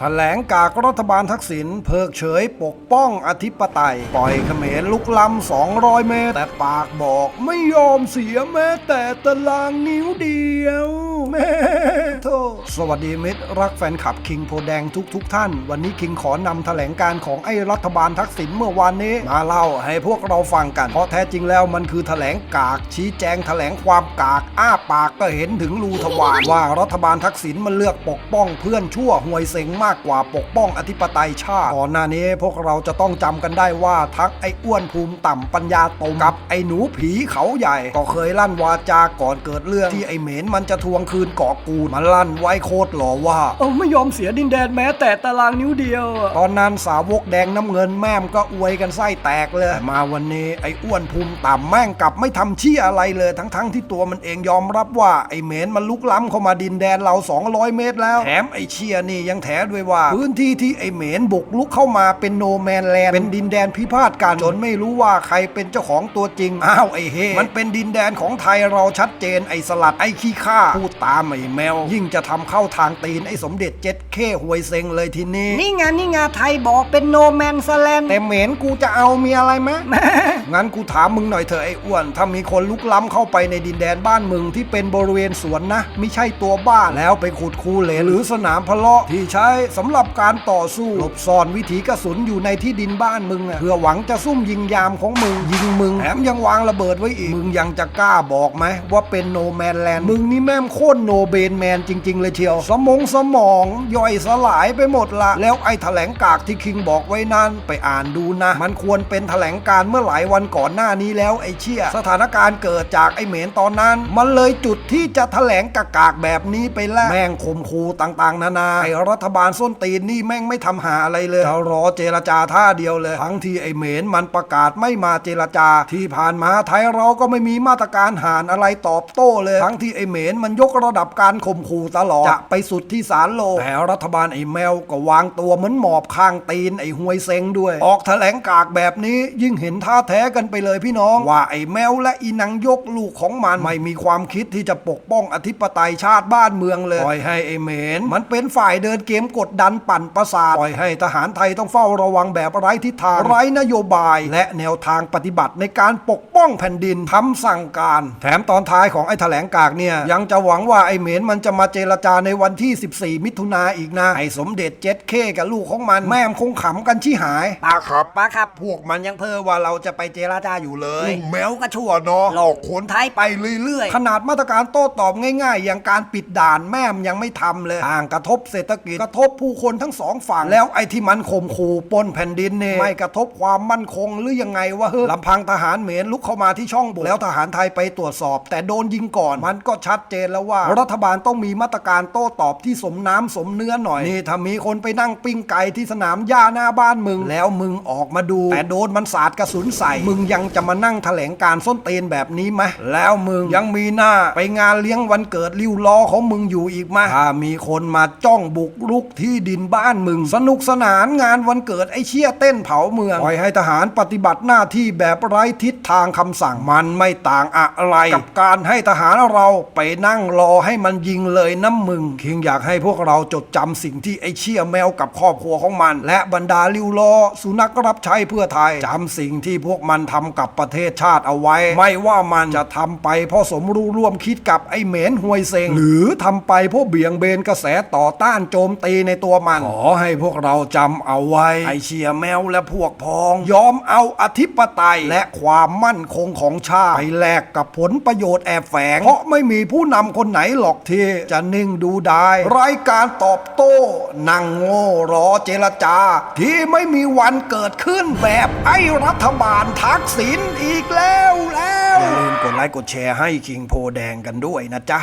แถลงการรัฐบาลทักษิณเพิกเฉยปกป้องอธิปไตย ปล่อยเขมรลุกล้ำ 200 เมตร แต่ปากบอกไม่ยอมเสียแม้แต่ตารางนิ้วเดียวแม่โทษสวัสดีมิตรรักแฟนคลับคิงโพแดงทุกทุกๆท่าน วันนี้คิงขอนำแถลงการของไอ้รัฐบาลทักษิณเมื่อวานนี้ มาเล่าให้พวกเราฟังกัน เพราะแท้จริงแล้วมันคือแถลงกากชี้แจงแถลงความกากอ้าปากก็เห็นถึงรูทวารว่ารัฐบาลทักษิณมันเลือกปกป้องเพื่อนชั่วห่วยเซ็งมากกว่าปกป้องอธิปไตยชาติก่อนหน้านี้พวกเราจะต้องจำกันได้ว่าทั้งไอ้อ้วนภูมิต่ำปัญญาตรงกับไอ้หนูผีเขาใหญ่ ก็เคยลั่นวาจาก่อนเกิดเรื่องที่ไอ้เหม็นมันจะทวงคืนเกาะกูดมันลั่นไว้โคตรหล่อว่าเออไม่ยอมเสียดินแดนแม้แต่ตารางนิ้วเดียวอะตอนนั้นสาวกแดงน้ำเงินแม่มก็อวยกันไส้แตกเลยแต่มาวันนี้ไอ้อ้วนภูมิต่ำแม่งกลับไม่ทำเชี่ยอะไรเลยทั้งๆที่ตัวมันเองยอมรับว่าไอ้เหม็นมันลุกล้ำเข้ามาดินแดนเรา 200 เมตรแล้วแถมไอ้เชี่ยนี่ยังแถด้วยว่า พื้นที่ที่ไอ้เหม็นบุกลุกเข้ามาเป็นโนแมนแลนด์เป็นดินแดนพิพาทกันจนไม่รู้ว่าใครเป็นเจ้าของตัวจริง อ้าวไอ้เฮมันเป็นดินแดนของไทยเราชัดเจนไอ้สลัดไอ้ขี้ข้าพูดตามไอ้แมว ยิ่งจะทำเข้าทางตีนไอ้สมเด็จเจ็ดเข้หวยเซ็งเลยทีนี้ นี่ไงนี่ไงไทยบอกเป็นโนแมนสแลนแต่เหม็นกูจะเอามีอะไรไหมงั้นกูถามมึงหน่อยเถอะไอ้อ้วน ถ้ามีคนลุกล้ำเข้าไปในดินแดนบ้านมึงที่เป็นบริเวณสวนนะ ไม่ใช่ตัวบ้านแล้วไปขุดคูเหลหรือสนามพะเลาะที่ใช้สำหรับการต่อสู้หลบซ่อนวิถีกระสุนอยู่ในที่ดินบ้านมึงอะเพื่อหวังจะซุ่มยิงยามของมึง ยิงมึงแถมยังวางระเบิดไว้อีก มึงยังจะกล้าบอกไหมว่าเป็นโนแมนแลนด์มึงนี่แม่มโคตรโนเบนแมนจริง ๆ เลยเชียว สมองสมอง ย่อยสลายไปหมดละ แล้วไอ้แถลงกากที่คิงบอกไว้นั้นไปอ่านดูนะ มันควรเป็นแถลงการเมื่อหลายวันก่อนหน้านี้แล้วไอ้เชี่ยสถานการณ์เกิดจากไอ้เหม็นตอนนั้น มันเลยจุดที่จะแถลงกากากๆแบบนี้ไปแล้วแม่งข่มคูต่างๆ นานาไอ้รัฐบาลส้นตีนนี่แม่งไม่ทำหาอะไรเลยจะรอเจรจาท่าเดียวเลย ทั้งที่ไอ้เหมนมันประกาศไม่มาเจรจา ที่ผ่านมาไทยเราก็ไม่มีมาตรการหารอะไรตอบโต้เลย ทั้งที่ไอ้เหมนมันยกระดับการข่มขู่ตลอด จะไปสุดที่ศาลโลกแต่รัฐบาลไอ้แมวก็วางตัวเหมือนหมอบข้างตีนไอ้หวยเซ็งด้วย ออกแถลงกากแบบนี้ยิ่งเห็นท่าแท้กันไปเลยพี่น้อง ว่าไอ้แมวและอีนางยกลูกของมันไม่มีความคิดที่จะปกป้องอธิปไตยชาติบ้านเมืองเลยปล่อยให้ไอ้เหมนมันเป็นฝ่ายเดินเกมกดดันปั่นประสาทปล่อยให้ทหารไทยต้องเฝ้าระวังแบบไร้ทิศทางไร้นโยบาย และแนวทางปฏิบัติในการปกป้องแผ่นดินทำสั่งการ แถมตอนท้ายของไอ้แถลงกากเนี่ยยังจะหวังว่าไอ้เหมนมันจะมาเจรจาในวันที่ 14 มิถุนาอีกนะไอ้สมเด็จเจ็ดเคกับลูกของมันแม่มคงขำกันชิหายป้าครับป้าครับพวกมันยังเพ้อว่าเราจะไปเจรจาอยู่เลยลุงแมวก็ชั่วเนาะหลอกคนไทยไปเรื่อยขนาดมาตรการโต้ตอบง่ายๆ อย่างการปิดด่านแม่มยังไม่ทำเลยทางกระทบเศรษฐกิจกระทบผู้คนทั้งสองฝั่งแล้วไอ้ที่มันข่มขู่ปนแผ่นดินเนี่ยไม่กระทบความมั่นคงหรือยังไงวะเฮ้ยลำพังทหารเหมนลุกเข้ามาที่ช่องบุกแล้วทหารไทยไปตรวจสอบ แต่โดนยิงก่อนมันก็ชัดเจนแล้วว่า รัฐบาลต้องมีมาตรการโต้ตอบที่สมน้ำสมเนื้อหน่อยนี่ถ้ามีคนไปนั่งปิ้งไก่ที่สนามหญ้าหน้าบ้านมึง แล้วมึงออกมาดู แต่โดนมันสาดกระสุนใส่ มึงยังจะมานั่งแถลงการส้นเตีนแบบนี้ไหมแล้วมึงยังมีหน้าไปงานเลี้ยงวันเกิดริ้วล้อของมึงอยู่อีกไหมถ้ามีคนมาจ้องบุกรุกที่ดินบ้านมึง สนุกสนานงานวันเกิดไอ้เชี่ยเต้นเผาเมืองปล่อยให้ทหารปฏิบัติหน้าที่แบบไร้ทิศทางคำสั่งมันไม่ต่างอะไร กับการให้ทหารเราไปนั่งรอให้มันยิงเลยน้ำมึง คิงอยากให้พวกเราจดจำสิ่งที่ไอ้เชี่ยแมวกับครอบครัวของมัน และบรรดาลิวล้อสุนัขรับใช้เพื่อไทยจำสิ่งที่พวกมันทำกับประเทศชาติเอาไว้ ไม่ว่ามันจะทำไปเพราะสมรู้ร่วมคิดกับไอ้เหม็นห่วยเซงหรือทำไปเพราะเบี่ยงเบนกระแสต่อต้านโจมตีในตัวมัน ขอให้พวกเราจำเอาไว้ ไอ้เชียแมวและพวกพ้อง ยอมเอาอธิปไตยและความมั่นคงของชาติไปแลกกับผลประโยชน์แอบแฝง เพราะไม่มีผู้นำคนไหนหรอกที่จะนิ่งดูได้ไร้การตอบโต้นั่งโง่รอเจรจา ที่ไม่มีวันเกิดขึ้นแบบไอ้รัฐบาลทักษิณอีกแล้วแล้วอย่าลืมกดไลค์กดแชร์ให้คิงโพแดงกันด้วยนะจ๊ะ